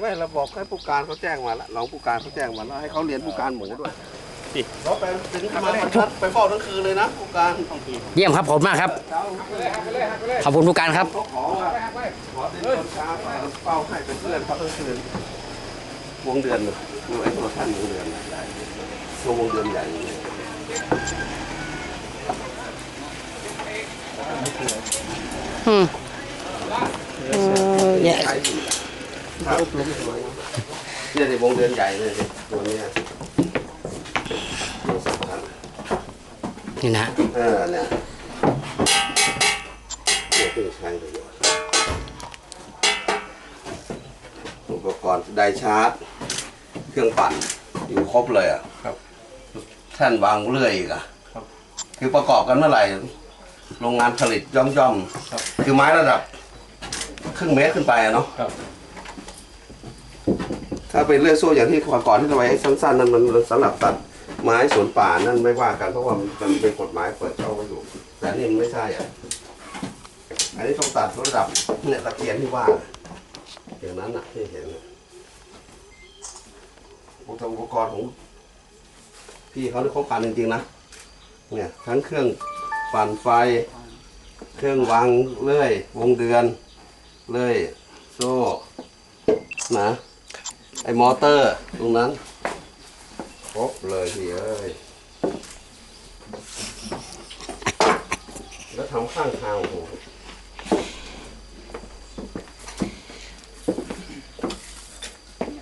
ไม่เราบอกให้ผู้การเขาแจ้งมาแล้วรองผู้การเขาแจ้งมาแล้วให้เขาเรียนผู้การหมูด้วยเราไปถึงมาบรรทัดไปเฝ้าทั้งคืนเลยนะผู้การเยี่ยมครับขอบคุณมากครับเช้าขอบคุณผู้การครับเขาขอว่าขอเป็นคนช้าไปเฝ้าให้เป็นเพื่อนเขาทั้งคืนวงเดือนดูไอ้ตัวท่านวงเดือนตัววงเดือนใหญ่ อืมเออเนี่ยใช่ครับเนี่ยในวงเดือนใหญ่เลยตัวเนี้ยนี่นะเออเนี่ยเนี่ยครื่องใช้ประโยชน์อุปกรณ์ไดชาร์จ เครื่องปั่นอยู่ครบเลยอะครับ ท่านวางเลื่อยอีกอะครับคือประกอบกันเมื่อไหร่ โรงงานผลิตย่อมย่อมๆครับคือไม้ระดับ ครึ่งเมตรขึ้นไปอะเนาะครับ ถ้าเป็นเลื่อยโซ่อย่างที่ก่อนที่เราไว้ให้สั้นๆนั้นมันสำหรับตัดไม้สวนป่านั่นไม่ว่ากันเพราะว่ามันเป็นกฎหมายเปิดช่องไว้อยู่ แต่นี่มันไม่ใช่อะอันนี้ต้องตัดระดับเนี่ยตะเกียนที่ว่าอย่างนั้นอะที่เห็นน่ะอุปกรณ์ของพี่เขาได้ครบครันจริงๆนะเนี่ยทั้งเครื่อง ปั่นไฟ เครื่องวางเลื่อย วงเดือน เลื่อย โซ่นะไอ้มอเตอร์ตรงนั้นครบเลยพี่เอ้ยแล้วทำข้างทางโอ้โห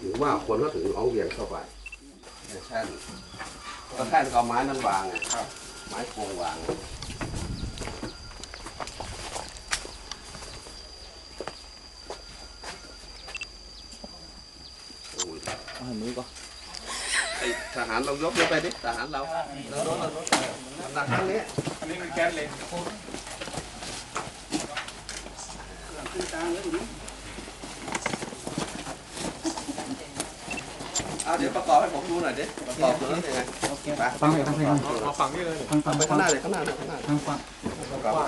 หรือว่าคนก็ถึงเอาเหวียงเข้าไปไอ้แท่นก็แท่นก็ไม้นั่นวางไงไม้โครงวาง โอ้ย อันนี้ก็ ไอ้ท หารเรายกมือไปดิทหารเราเรารถเรารถน้ำหนักทั้งนี้อันนี้เป็นแก๊สเลยเอาเดี๋ยวประกอบให้ผมดูหน่อยดิประกอบตัวนั้นยังไงไปฟังเลยฟังเลยเอาฝังนี้เลยฟังไปข้างหน้าเลยข้างหน้าเลยข้างหน้าทางฟังประกอบวา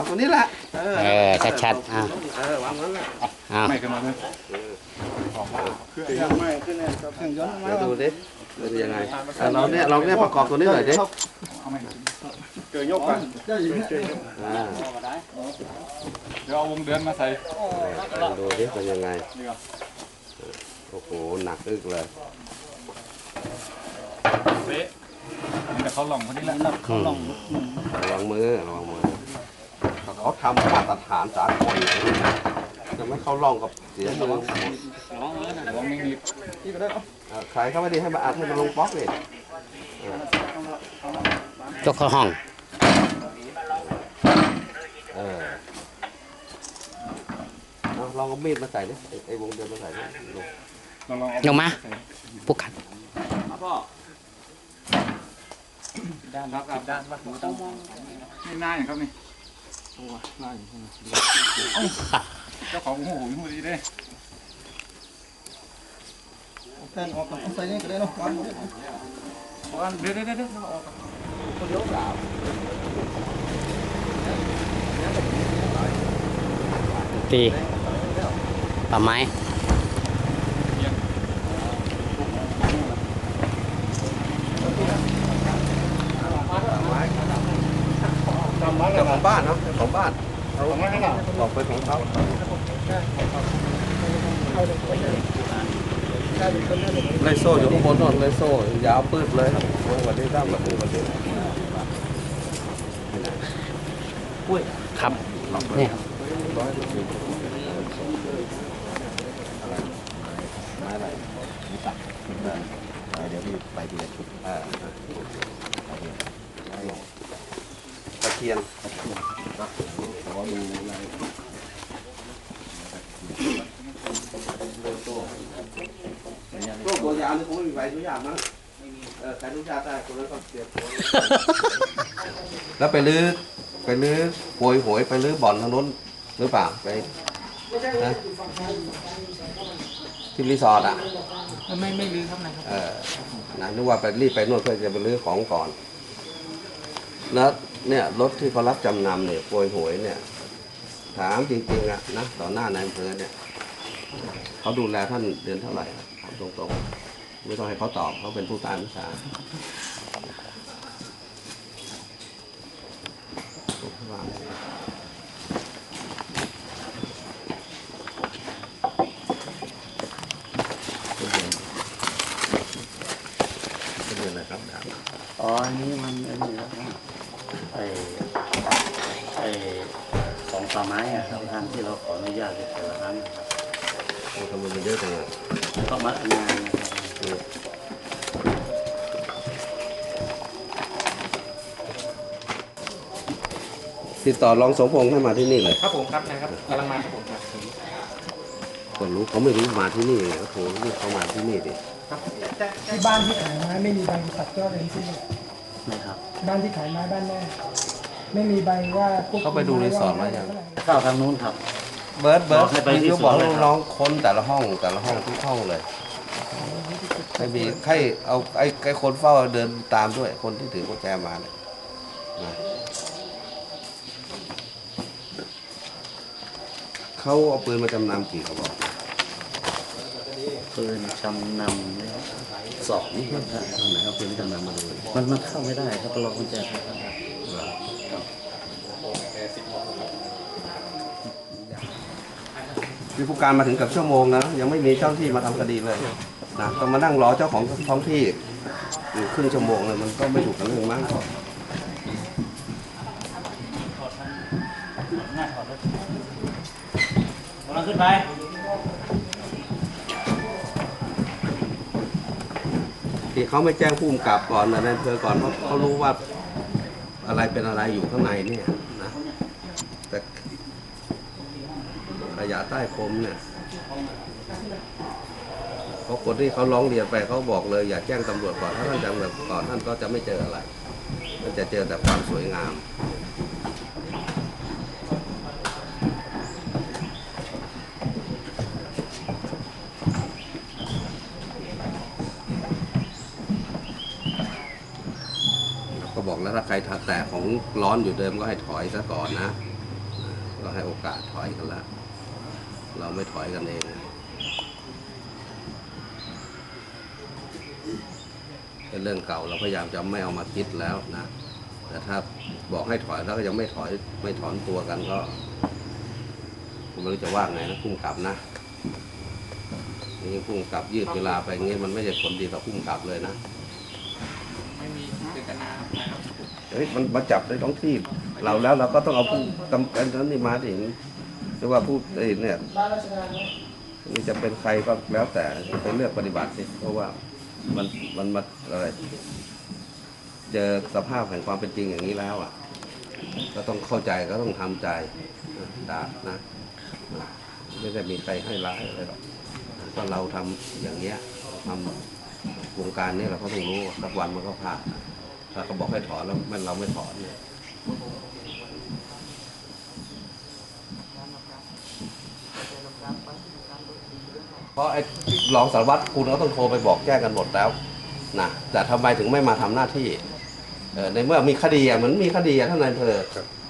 งตัวนี้แหละเออชัดๆอะเออวางนั้นแหละเอาไม่ขึ้นมาเลย เครื่องยังไม่ขึ้นเลยเครื่องย้อนเดี๋ยวดูดิเป็นยังไงอะเราเนี่ยเราเนี่ยประกอบตัวนี้หน่อยดิเอาไม่เกิดยกไปอ่าเดี๋ยวเอาวงเดือนมาใส่ดูดิเป็นยังไงนี่ก็โอ้โหหนักอึกเลยเป๊ะนี่แต่เขาหลงคนนี้แหละอืมระวังมือระวังมือเขาทำมาตรฐานสากล จะไม่เข้าร่องกับเสียมือระวังไม่มีอ่าใครเข้าไม่ดีให้มาอัดให้มันลงบล็อกเลยยกเข้าห้องเออเอาลองเอามีดมาใส่ดิไอ้ไอ้วงเดือนมาใส่ดิลงลองลองยกมาผู้การด้านครับด้านว่าต้องมองนี่หน้าอย่างครับนี่หน้าอย่าง เจ้าของหูหูดีเด้แฟนออกกับใส่นี่ก็ได้เนาะวางหมดเลยเดี๋ยวเดี๋ยวเดี๋ยวออกตีป่าไม้เจ้าของบ้านเนาะเจ้าของบ้านเอาบอกไปของเขา เลยโซ่อยู่ข้างบนโนนเลยโซ่ยาวปืดเลยครับวันนี้ได้มาถึงวันนี้ครับเนี่ยครับเดี๋ยวพี่ไปทีละชุดอ่าตะเคียนขอดูลายโรค ตัวยาวนี่คงไม่มีใบอนุญาตมั้งเออใครอนุญาตได้คนนั้นก็เตรียมตัวแล้วไปลื้อไปลื้อโวยหวยไปลื้อบ่อนทางนู้นหรือเปล่าไปนะที่รีสอร์ทอะ ไม่ไม่ลือครับนะครับ เออนะนึกว่าไปรีบไปนวดเพื่อจะไปรื้อของก่อน แล้วเนี่ยรถที่เขารับจำนำเนี่ยโปรยหวยเนี่ย ถามจริงๆอะนะต่อหน้านายอำเภอเนี่ย เขาดูแลท่านเดือนเท่าไหร่อะถาม ตรงๆ ไม่ต้องให้เขาตอบเขาเป็นผู้การวิชาเป็นเดือนอะไรครับดาวอ๋ออันนี้มันไอ้นี่แล้วไอ้ไอ้ของป่าไม้อะครับท่านที่เราขออนุญาตแต่ละครั้งครับโอ้ทำไมมันเยอะจังอะ ก็มานานนะครับอืมติดต่อรองสมพงษ์ให้มาที่นี่เลยครับผมครับนะครับกำลังมาครับผมครับคนรู้เขาไม่รู้มาที่นี่ไงเขาโทรเรียกเขามาที่นี่ดิที่บ้านที่ขายไม้ไม่มีใบตัดยอดอะไรทั้งสิ้นเลยนะครับ บ้านที่ขายไม้บ้านแม่ไม่มีใบว่าพวกเขาไปดูรีสอร์ทมายังเข้าทางนู้นครับ เบิร์ดเบิร์ดบอกให้ไปที่คือบอกสวนเลยครับ น้องๆค้นแต่ละห้องแต่ละห้องทุกห้องเลยไม่มีใครเอาไอ้ไอ้คนเฝ้าเดินตามด้วยคนที่ถือกุญแจมาเนี่ยนะเขาเอาปืนมาจำนำกี่กระบอกปืนจำนำเนี่ยสองครับตอนไหนเอาปืนมาจำนำมาดูมันมันเข้าไม่ได้ครับเรากุญแจค มีผู้การมาถึงเกับชั่วโมงนะยังไม่มีเจ้าหน้าที่มาทำคดีเลยนะก็มานั่งรอเจ้าของท้องที่อยู่ครึ่งชั่วโมงเลยมันก็ไม่ถูกกับเรื่องมั้งกำลังขึ้นไปที่เขาไม่แจ้งผู้กำกับก่อนนะในอำเภอก่อนเพราะเขารู้ว่าอะไรเป็นอะไรอยู่ข้างในเนี่ยนะแต่ขยะ ใต้พรมเนี่ยเพราะคนที่เขาร้องเรียนไปเขาบอกเลย อย่าแจ้งตำรวจก่อนถ้าท่านแจ้งตำรวจก่อนท่านก็จะไม่เจออะไรมันจะเจอแต่ความสวยงามก็บอกแล้วถ้าใครแต่ของร้อนอยู่เดิมก็ให้ถอยซะก่อนนะ ก็ให้โอกาสถอยกันละ เราไม่ถอยกันเองเป็นเรื่องเก่าเราพยายามจะไม่เอามาคิดแล้วนะ แต่ถ้าบอกให้ถอยแล้วก็ยังไม่ถอยไม่ถอนตัวกันก็ผมไม่รู้จะว่าไงนะพุ่งกลับนะนี่พุ่งกลับยืดเวลาไปอย่างเงี้ยมันไม่ใช่ผลดีต่อพุ่งกลับเลยนะไม่มีเจตนาครับเฮ้ยมันมาจับในท้องที่เราแล้วเราก็ต้องเอาผู้กำกันนั้นนี่มาถึง หรือว่าผู้เอ้ยเนี่ยนี่จะเป็นใครก็แล้วแต่ไปเลือกปฏิบัติสิเพราะว่ามันมันมาอะไรเจอสภาพแห่งความเป็นจริงอย่างนี้แล้วอะ ก็ต้องเข้าใจก็ต้องทำใจดาบนะไม่ได้มีใครให้ร้ายอะไรหรอกก็เราทำอย่างเงี้ยทำวงการนี้เราก็ต้องรู้สักวันมันก็ผ่านถ้าเขาบอกให้ถอนแล้วมันเราไม่ถอนเนี่ย เพ ราะไอ้รองสารวัตรคุณก็ต้องโทรไปบอกแจ้งกันหมดแล้วนะแต่ทำไมถึงไม่มาทำหน้าที่เออในเมื่อมีคดีอะเหมือนมีคดีอะท่านนายอำเภอ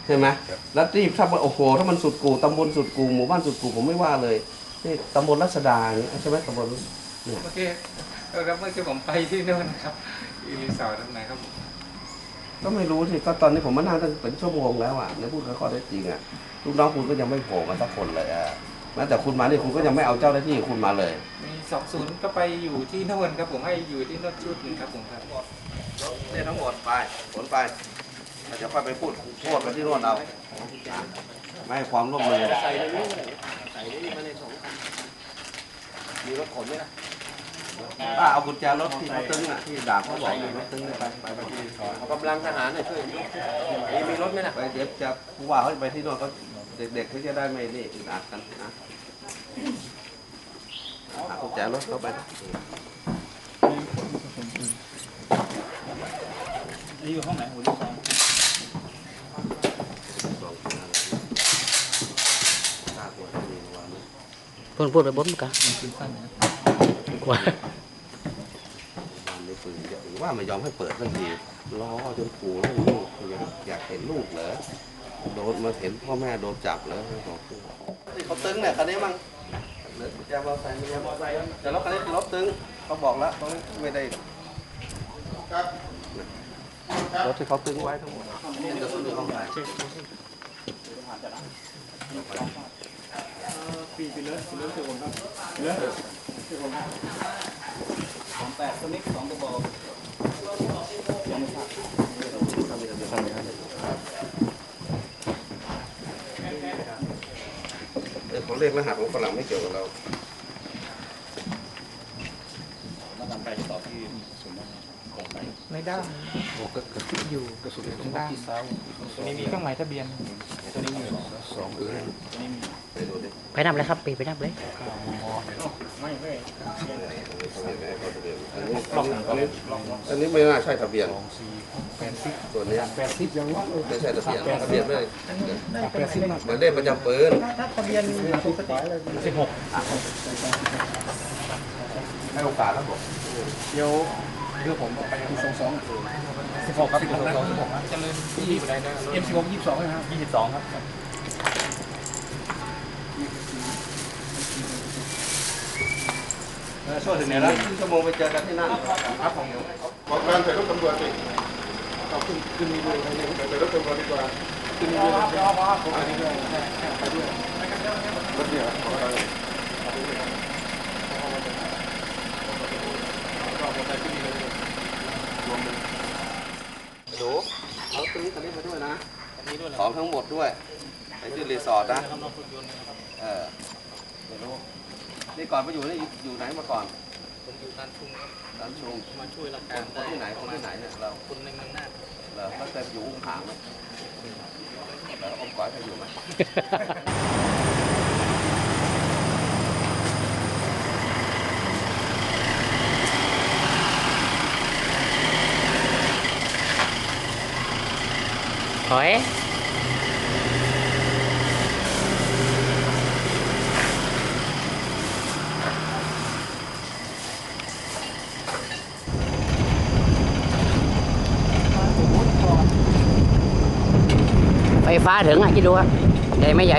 ใช่ไหมแล้วที่ถ้ามันโอ้โหถ้ามันสุดกูตำบลสุดกูหมู่บ้านสุดกูผมไม่ว่าเลยนี่ตำบลรัชดาอย่างเงี้ยใช่ไหมตำบลเนี่ยเมื่อกี้เออครับเมื่อกี้ผมไปที่นู่นนะครับที่รีสอร์ทตรงไหนครับก็ไม่รู้สิก็ตอนนี้ผมมานั่งตั้งเป็นชั่วโมงแล้วอะในพูดข้อเท็จจริงอะลูกน้องคุณก็ยังไม่โผล่มาสักคนเลยอะ แม้แต่คุณมานี่คุณก็ยังไม่เอาเจ้าหน้าที่คุณมาเลย มีสองศูนย์ก็ไปอยู่ที่นู่นครับผมให้อยู่ที่นู่นชุดหนึ่งครับผมครับเนี่ยทั้งหมดไปผลไปเราจะค่อยไปพูดโทษกันที่โน่นเอาไม่ให้ความร่วมมือใส่ในนี้ใส่ในนี้มาในสองมีรถขนไหมล่ะป้าเอากุญแจรถที่เขาตึ้งอะที่ด่าเขาบอกรถตึ้งไปไปไปที่ซอยเอากำลังทหารหน่อยช่วยมีมีรถไหมนะไปเดี๋ยวจะผู้ว่าเขาจะไปที่โน่นก็ เด็กๆเขาจะได้ไม่นี่อึดอัดกันนะหากุญแจรถเข้าไปนะนี่อยู่ห้องไหนหัวที่สองสองคนนั้นตาตัวที่มีวางไว้พูดพูดไปบนมั้งกะมันคือสั้นนะกว่าวางในปืนเยอะหรือว่าไม่ยอมให้เปิดสักทีรอจนปู่แล้วลูกอยากอยากเห็นลูกเหรอ โดนมาเห็นพ่อแม่โดนจับแล้วบอกที่เขาตึงเนี่ยคันนี้มั้งเดี๋ยวจะมอไซค์ม่ใช่มอไซค์แต่รถคันนี้คือรถตึงเขาบอกแล้วเขาไม่ได้รถที่เขาตึงไว้ทั้งหมดนี่จะสุดห้องไหนปีไปเลยไปเลยทุกคนครับเลยสองแปดสมิกสองกระบอกเออเขา เรียกรหัสของฝรั่งไม่เกี่ยวกับเราแล้วนำไปต่อที่ศูนย์บ้านของไปในด้านอยู่ตรงด้านที่เซาตัวนี้มีเครื่องหมายทะเบียนตัวนี้มีสองสองเออตัวนี้มี ไปดูดิไปนับเลยครับปีไปนับเลยไม่ไม่อันนี้อันนี้ไม่น่าใช่ทะเบียนตัวเนี้ยแปดสิบยังว่าไม่ใช่ทะเบียนทะเบียนไม่ได้ได้เป็นสิบเหมือนเลขประจำปืนถ้าถ้าทะเบียนปกติสิบหกให้โอกาสแล้วบอกเดี๋ยวเดี๋ยวผมไปสองสองสิบหกครับสิบหกสองสิบหกครับเจริญที่อยู่ในนั้นเอ็มสิบหกยี่สิบสองนะครับยี่สิบสองครับ ช่วยถึงไหนแล้วครึ่งชั่วโมงไปเจอกันที่นั่นครับผมเดี๋ยวบอกการถ่ายรูปตำรวจสิเอาขึ้นขึ้นมีด้วยถ่ายรูปตำรวจดีกว่าขึ้นมีด้วยครับเอาครับผมไปด้วยไปด้วยรถเดียวขออะไรดูเอาตัวนี้คันนี้มาด้วยนะของทั้งหมดด้วยไปที่รีสอร์ทนะ เออ นี่ก่อนมาอยู่นี่อยู่ไหนมาก่อนผมอยู่ตันชุมครับร้านชุงมาช่วยราชคการนได้ที่ไหนคนที่ไหนเนี่ยเราคนในเมืองน่านเหรอแล้วเคยอยู่อุ้มผางไหมแล้วอมก๋อยเคยอยู่ไหมถอย ไฟ้าถึงอะคิดดูอะใหญ่ไม่ใหญ่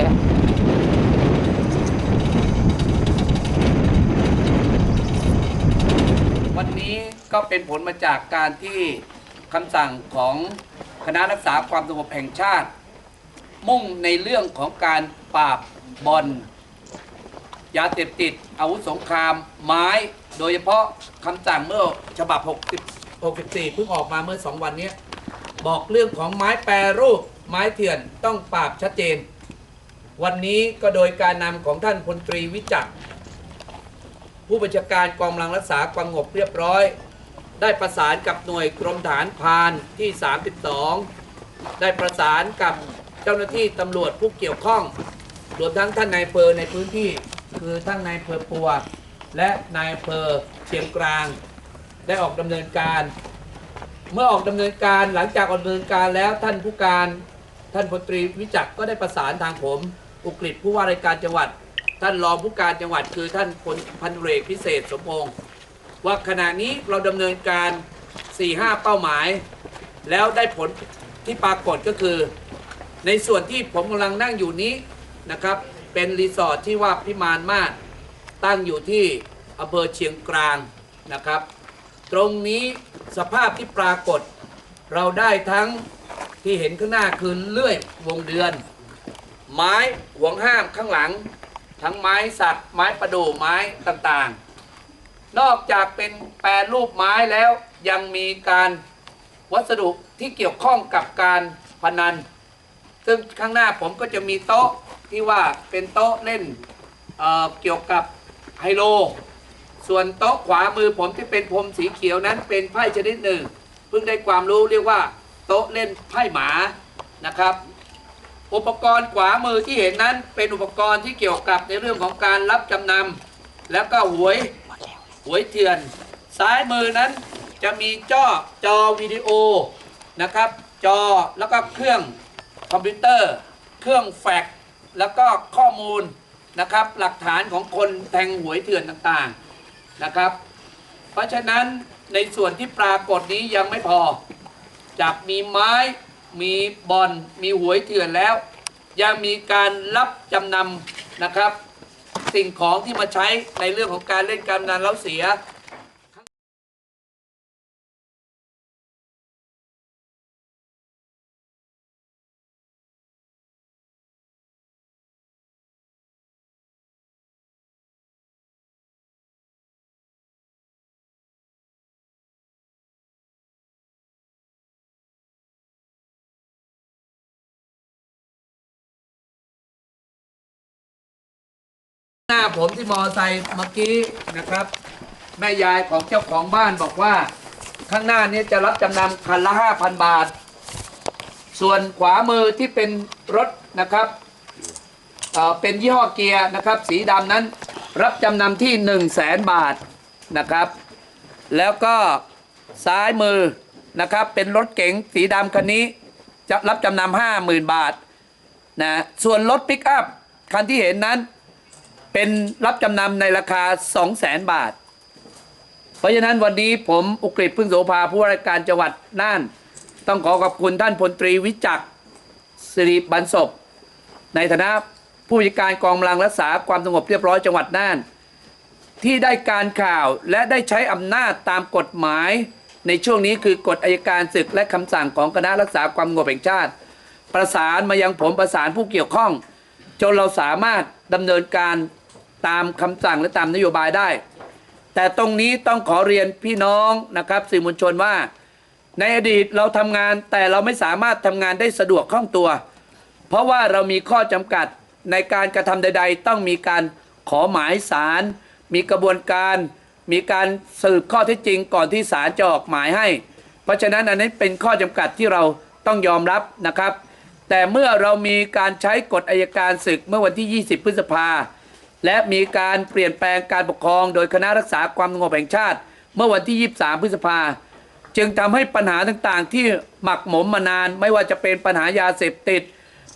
วันนี้ก็เป็นผลมาจากการที่คำสั่งของคณะรักษาความสงบแห่งชาติ มุ่งในเรื่องของการปราบบอลยาเสพติด อาวุธสงคราม ไม้ โดยเฉพาะคำสั่งเมื่อฉบับ 60 64 เพิ่งออกมาเมื่อ 2 วันนี้ บอกเรื่องของไม้แปรรูปไม้เถื่อนต้องปราบชัดเจน วันนี้ก็โดยการนำของท่านพลตรีวิจักร ผู้บัญชาการกองกำลังรักษาความสงบเรียบร้อย ได้ประสานกับหน่วยกรมฐานพานที่ 32 ได้ประสานกับเจ้าหน้าที่ตำรวจผู้เกี่ยวข้อง รวมทั้งท่านนายเภอในพื้นที่คือท่านนายเภอปัว และนายเภอเชียงกลาง ได้ออกดำเนินการ เมื่อออกดำเนินการหลังจากออกดำเนินการแล้วท่านผู้การท่านพลตรีวิจักก็ได้ประสานทางผม อุกฤษผู้ว่าราชการจังหวัด ท่านรองผู้การจังหวัดคือท่านพลพันเรกพิเศษสมพงศ์ว่าขณะนี้เราดำเนินการ 4-5 เป้าหมาย แล้วได้ผลที่ปรากฏก็คือ ในส่วนที่ผมกำลังนั่งอยู่นี้นะครับ เป็นรีสอร์ทที่ว่าพิมานมาศตั้งอยู่ที่อำเภอเชียงกลางนะครับ ตรงนี้ สภาพที่ปรากฏ เราได้ทั้งที่เห็นข้างหน้าคือเลื่อยวงเดือน ไม้ห่วงห้ามข้างหลัง ทั้งไม้สักไม้ประดู่ไม้ต่างๆ นอกจากเป็นแปรรูปไม้แล้วยังมีการวัสดุที่เกี่ยวข้องกับการพนัน ซึ่งข้างหน้าผมก็จะมีโต๊ะที่ว่าเป็นโต๊ะเล่นเอ่อเกี่ยวกับไฮโล ส่วนโต๊ะขวามือผมที่เป็นพรมสีเขียวนั้นเป็นไพ่ชนิดหนึ่งเพิ่งได้ความรู้เรียกว่า โต๊ะเล่นไพ่หมานะครับ อุปกรณ์ขวามือที่เห็นนั้นเป็นอุปกรณ์ที่เกี่ยวกับในเรื่องของการรับจำนำแล้วก็หวยหวยเถื่อน ซ้ายมือนั้นจะมีจอจอวิดีโอนะครับ จอแล้วก็เครื่องคอมพิวเตอร์ เครื่องแฟกแล้วก็ข้อมูลนะครับ หลักฐานของคนแทงหวยเถื่อนต่างๆ นะครับ เพราะฉะนั้นในส่วนที่ปรากฏนี้ยังไม่พอ จากมีไม้มีบอลมีหวยเถื่อนแล้ว ยังมีการรับจำนำนะครับ สิ่งของที่มาใช้ในเรื่องของการเล่นการพนันแล้วเสีย หน้าผมที่มอไซค์เมื่อกี้นะครับ แม่ยายของเจ้าของบ้านบอกว่า ข้างหน้านี้จะรับจำนำคันละ5,000บาท ส่วนขวามือที่เป็นรถนะครับเอ่อเป็นยี่ห้อเกียร์นะครับ สีดำนั้นรับจำนำที่1 0 0 0 0แสนบาทนะครับ แล้วก็ซ้ายมือนะครับเป็นรถเก๋งสีดำคันนี้จะรับจำนำห้าหมื่นบาทนะส่วนรถปิกอัพคันที่เห็นนั้น เป็นรับจำนำในราคา 2 0 0แสนบาท เพราะฉะนั้นวันนี้ผมอุกฤษพึ่งโสภาผู้ว่าราชการจังหวัดน่าน ต้องขอขอบคุณท่านพลตรีวิจักรสิริบันศพ ในฐานะผู้จัดการกองกำลังรักษาความสงบเรียบร้อยจังหวัดน่าน ที่ได้การข่าวและได้ใช้อำนาจตามกฎหมาย ในช่วงนี้คือกฎอายการศึกและคำสั่งของคณะรักษาความสงบแห่งชาติ ประสานมายังผมประสานผู้เกี่ยวข้อง จนเราสามารถดำเนินการ ตามคำสั่งและตามนโยบายได้ แต่ตรงนี้ต้องขอเรียนพี่น้องนะครับสื่อมวลชนว่า ในอดีตเราทำงานแต่เราไม่สามารถทำงานได้สะดวกคล่องตัว เพราะว่าเรามีข้อจำกัดในการกระทำใด ๆ ต้องมีการขอหมายสาร มีกระบวนการ มีการสืบข้อเท็จจริงก่อนที่ศาลจะออกหมายให้ เพราะฉะนั้นอันนี้เป็นข้อจำกัดที่เราต้องยอมรับนะครับ แต่เมื่อเรามีการใช้กฎอายการศึกเมื่อวันที่ 20 พฤษภา และมีการเปลี่ยนแปลงการปกครอง โดยคณะรักษาความสงบแห่งชาติ เมื่อวันที่ 23 พฤษภา จึงทำให้ปัญหาต่างๆ ที่หมักหมมมานาน ไม่ว่าจะเป็นปัญหายาเสพติด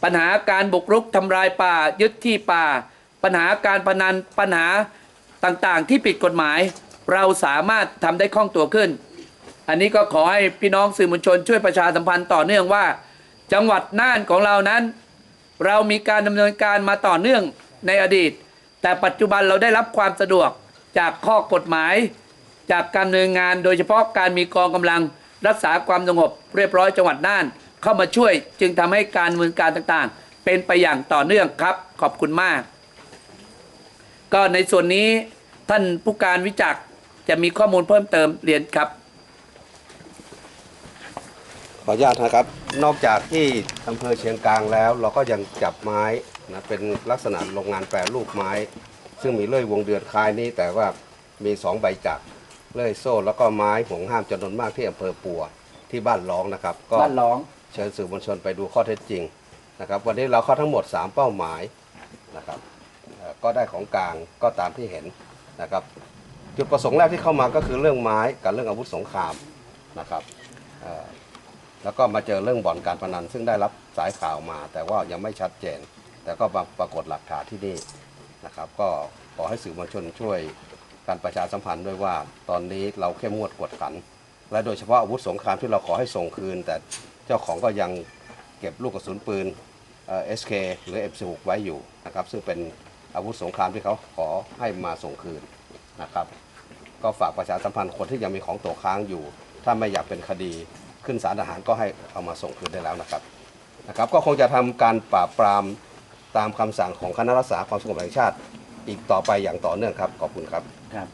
ปัญหาการบุกรุกทำลายป่า ยึดที่ป่า ปัญหาการพนันปัญหาต่างๆ ที่ผิดกฎหมาย เราสามารถทำได้คล่องตัวขึ้น อันนี้ก็ขอให้พี่น้องสื่อมวลชนช่วยประชาสัมพันธ์ต่อเนื่องว่า จังหวัดน่านของเรานั้น เรามีการดำเนินการมาต่อเนื่องในอดีต แต่ปัจจุบันเราได้รับความสะดวกจากข้อกฎหมาย จากการดำเนินงานโดยเฉพาะการมีกองกำลังรักษาความสงบเรียบร้อยจังหวัดน่าน เข้ามาช่วยจึงทำให้การดำเนินการต่างๆ เป็นไปอย่างต่อเนื่องครับ ขอบคุณมาก ก็ในส่วนนี้ท่านผู้การวิจักจะมีข้อมูลเพิ่มเติมเรียนครับ ขออนุญาตนะครับ นอกจากที่อำเภอเชียงกลางแล้ว เราก็ยังจับไม้ นะเป็นลักษณะโรงงานแปรรูปไม้ ซึ่งมีเลื่อยวงเดือนคล้ายนี้ แต่ว่ามีสองใบจักรเลื่อยโซ่ แล้วก็ไม้ห่วงห้ามจำนวนมากที่อำเภอปัวที่บ้านร้องนะครับ ก็บ้านร้องเชิญสื่อมวลชนไปดูข้อเท็จจริงนะครับ วันนี้เราเข้าทั้งหมด 3 เป้าหมายนะครับเอ่อก็ได้ของกลางก็ตามที่เห็นนะครับ จุดประสงค์แรกที่เข้ามาก็คือเรื่องไม้กับเรื่องอาวุธสงครามนะครับเอ่อแล้วก็มาเจอเรื่องบ่อนการพนันซึ่งได้รับสายข่าวมา แต่ว่ายังไม่ชัดเจน แต่ก็ปรากฏหลักฐานที่นี่นะครับ ก็ขอให้สื่อมวลชนช่วยการประชาสัมพันธ์ด้วยว่า ตอนนี้เราเข้มงวดกวดขัน และโดยเฉพาะอาวุธสงครามที่เราขอให้ส่งคืน แต่เจ้าของก็ยังเก็บลูกกระสุนปืนเอ่อ SK หรือ M16 ไว้อยู่นะครับซึ่งเป็นอาวุธสงครามที่เขาขอให้มาส่งคืนนะครับ ก็ฝากประชาสัมพันธ์คนที่ยังมีของตกค้างอยู่ ถ้าไม่อยากเป็นคดีขึ้นศาลทหารก็ให้เอามาส่งคืนได้แล้วนะครับนะครับ ก็คงจะทำการปราบปราม ตามคำสั่งของคณะรักษาความสงบแห่งชาติ อีกต่อไปอย่างต่อเนื่องครับขอบคุณครับครับ